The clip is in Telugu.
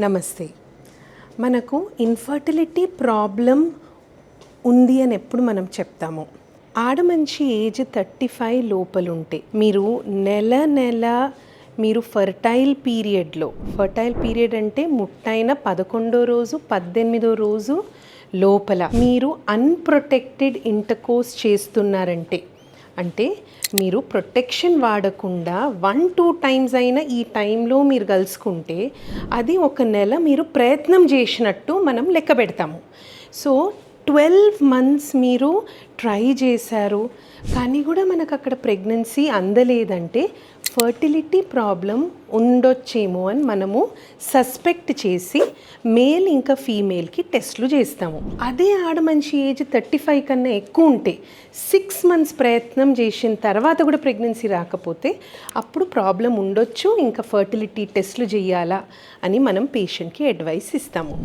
నమస్తే. మనకు ఇన్ఫర్టిలిటీ ప్రాబ్లం ఉంది అని ఎప్పుడు మనం చెప్తాము. ఆడ మంచి ఏజ్ థర్టీ ఫైవ్ లోపలుంటే మీరు నెల నెల మీరు ఫర్టైల్ పీరియడ్లో ఫర్టైల్ పీరియడ్ అంటే ముట్టైన పదకొండో రోజు పద్దెనిమిదో రోజు లోపల మీరు అన్ప్రొటెక్టెడ్ ఇంటర్కోర్స్ చేస్తున్నారంటే అంటే మీరు ప్రొటెక్షన్ వాడకుండా వన్ టూ టైమ్స్ అయినా ఈ టైంలో మీరు కలుసుకుంటే అది ఒక నెల మీరు ప్రయత్నం చేసినట్టు మనం లెక్క పెడతాము. సో ట్వెల్వ్ మంత్స్ మీరు ట్రై చేశారు. కానీ కూడా మనకు అక్కడ ప్రెగ్నెన్సీ అందలేదంటే ఫర్టిలిటీ ప్రాబ్లం ఉండొచ్చేమో అని మనము సస్పెక్ట్ చేసి మేల్ ఇంకా ఫీమేల్కి టెస్ట్లు చేస్తాము. అదే ఆడ మంచి ఏజ్ థర్టీ ఫైవ్ కన్నా ఎక్కువ ఉంటే సిక్స్ మంత్స్ ప్రయత్నం చేసిన తర్వాత కూడా ప్రెగ్నెన్సీ రాకపోతే అప్పుడు ప్రాబ్లం ఉండొచ్చు ఇంకా ఫర్టిలిటీ టెస్ట్లు చేయాలా అని మనం పేషెంట్కి అడ్వైస్ ఇస్తాము.